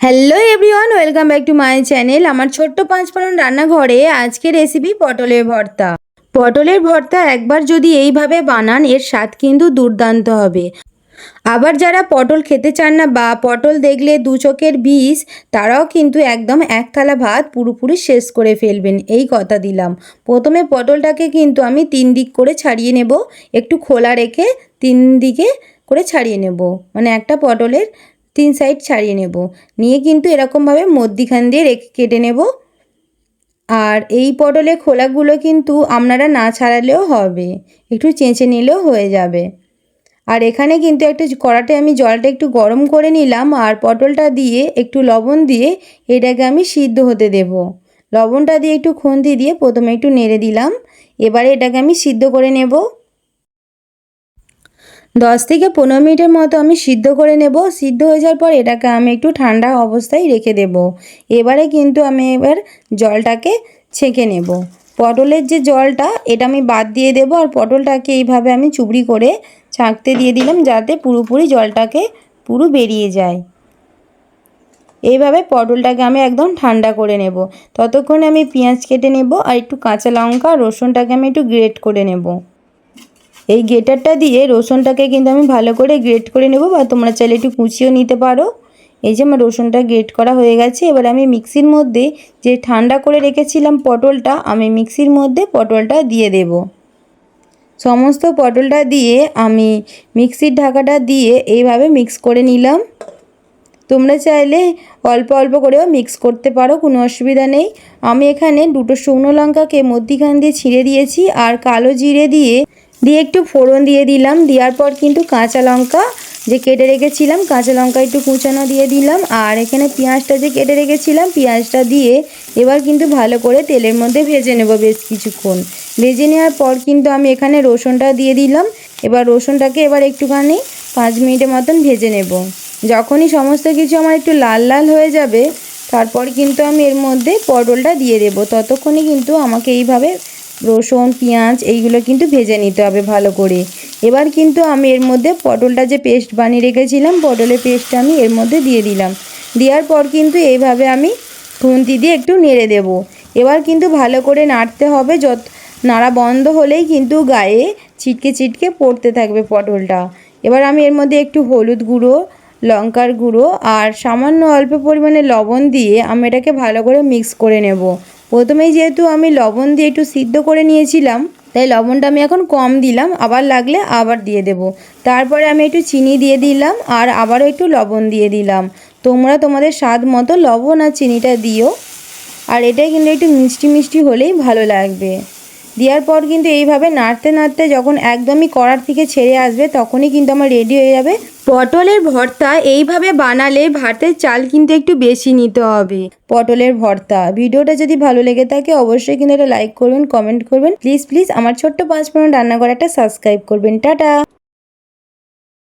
Hello everyone welcome back to my channel আমার ছোট্ট পাঁচ পাঁচফোড়ন রান্নাঘরে আজকে রেসিপি পটলের ভর্তা। পটলের ভর্তা একবার যদি এইভাবে বানান, এর স্বাদ কিন্তু দুর্দান্ত হবে। আবার যারা পটল খেতে চান না বা পটল দেখলে দু চোখের বিষ, তারাও কিন্তু একদম এক থালা ভাত পুরোপুরি শেষ করে ফেলবেন, এই কথা দিলাম। প্রথমে পটলটাকে কিন্তু আমি তিন দিক করে ছাড়িয়ে নেব। একটু খোলা রেখে তিন দিকে করে ছাড়িয়ে নেব। মানে একটা পটলের তিন সাইড ছাড়িয়ে নেব। নিয়ে কিন্তু এরকমভাবে মধ্যিখান দিয়ে রেখে কেটে নেব। আর এই পটলে খোলাগুলো কিন্তু আপনারা না ছাড়ালেও হবে। একটু চেঁচে নিলেও হয়ে যাবে। আর এখানে কিন্তু একটা কড়াতে আমি জলটা একটু গরম করে নিলাম আর পটলটা দিয়ে একটু লবণ দিয়ে এটাকে আমি সিদ্ধ হতে দেব। লবণটা দিয়ে একটু খুন্তি দিয়ে প্রথমে একটু নেড়ে দিলাম। এবারে এটাকে আমি সিদ্ধ করে নেব। দশ থেকে পনেরো মিনিটের মতো আমি সিদ্ধ করে নেব। সিদ্ধ হয়ে যাওয়ার পর এটাকে আমি একটু ঠান্ডা অবস্থায় রেখে দেব। এবারে কিন্তু আমি এবার জলটাকে ছেঁকে নেব। পটলের যে জলটা, এটা আমি বাদ দিয়ে দেব আর পটলটাকে এইভাবে আমি চুবড়ি করে ছাঁকতে দিয়ে দিলাম যাতে পুরোপুরি জলটাকে পুরো বেরিয়ে যায়। এইভাবে পটলটাকে আমি একদম ঠান্ডা করে নেব। ততক্ষণে আমি পেঁয়াজ কেটে নেব আর একটু কাঁচা লঙ্কা রসুনটাকে আমি একটু গ্রেট করে নেব। এই গ্রেটারটা দিয়ে রসুনটাকে কিন্তু আমি ভালো করে গ্রেট করে নেব বা তোমরা চাইলে একটু কুচিও নিতে পারো। এই যে আমার রসুনটা গ্রেট করা হয়ে গেছে, এবার আমি মিক্সির মধ্যে যে ঠান্ডা করে রেখেছিলাম পটলটা, আমি মিক্সির মধ্যে পটলটা দিয়ে দেব। সমস্ত পটলটা দিয়ে আমি মিক্সির ঢাকাটা দিয়ে এইভাবে মিক্স করে নিলাম। তোমরা চাইলে অল্প অল্প করেও মিক্স করতে পারো, কোনো অসুবিধা নেই। আমি এখানে দুটো শুকনো লঙ্কাকে মধ্যিখান দিয়ে ছিঁড়ে দিয়েছি, আর কালো জিরে দিয়ে দিয়ে একটু ফোড়ন দিয়ে দিলাম। দেওয়ার পর কিন্তু কাঁচা লঙ্কা যে কেটে রেখেছিলাম, কাঁচা লঙ্কা একটু কুচানো দিয়ে দিলাম। আর এখানে পেঁয়াজটা যে কেটে রেখেছিলাম, পেঁয়াজটা দিয়ে এবার কিন্তু ভালো করে তেলের মধ্যে ভেজে নেব বেশ কিছুক্ষণ। ভেজে নেওয়ার পর কিন্তু আমি এখানে রসুনটা দিয়ে দিলাম। এবার রসুনটাকে এবার একটুখানি পাঁচ মিনিটের মতন ভেজে নেব। যখনই সমস্ত কিছু আমার একটু লাল লাল হয়ে যাবে, তারপর কিন্তু আমি এর মধ্যে পটলটা দিয়ে দেবো। ততক্ষণই কিন্তু আমাকে এইভাবে রসুন, পেঁয়াজ এইগুলো কিন্তু ভেজে নিতে হবে ভালো করে। এবার কিন্তু আমি এর মধ্যে পটলটা যে পেস্ট বানিয়ে রেখেছিলাম, পটলের পেস্টটা আমি এর মধ্যে দিয়ে দিলাম। দেওয়ার পর কিন্তু এইভাবে আমি খুন্তি দিয়ে একটু নেড়ে দেব। এবার কিন্তু ভালো করে নাড়তে হবে, যত নাড়া বন্ধ হলেই কিন্তু গায়ে ছিটকে ছিটকে পড়তে থাকবে পটলটা। এবার আমি এর মধ্যে একটু হলুদ গুঁড়ো, লঙ্কার গুঁড়ো আর সামান্য অল্প পরিমাণে লবণ দিয়ে আমি এটাকে ভালো করে মিক্স করে নেব। প্রথমেই যেহেতু আমি লবণ দিয়ে একটু সিদ্ধ করে নিয়েছিলাম, তাই লবণটা আমি এখন কম দিলাম, আবার লাগলে আবার দিয়ে দেব। তারপরে আমি একটু চিনি দিয়ে দিলাম, আর আবারও একটু লবণ দিয়ে দিলাম। তোমরা তোমাদের স্বাদ মতো লবণ আর চিনিটা দিও, আর এটাই কিন্তু একটু মিষ্টি মিষ্টি হলেই ভালো লাগবে। দেওয়ার পর কিন্তু এইভাবে নাড়তে নাড়তে যখন একদমই কড়ার থেকে ছেড়ে আসবে, তখনই কিন্তু আমার রেডি হয়ে যাবে। পটলের ভর্তা এইভাবে বানালে ভাতের চাল কিন্তু একটু বেশি নিতে হবে। পটলের ভর্তা। ভিডিওটা যদি ভালো লেগে থাকে অবশ্যই কিন্তু একটা লাইক করবেন কমেন্ট করবেন। প্লিজ প্লিজ আমার ছোট্ট পাঁচ মিনিট রান্না করে একটা সাবস্ক্রাইব করবেন। টাটা!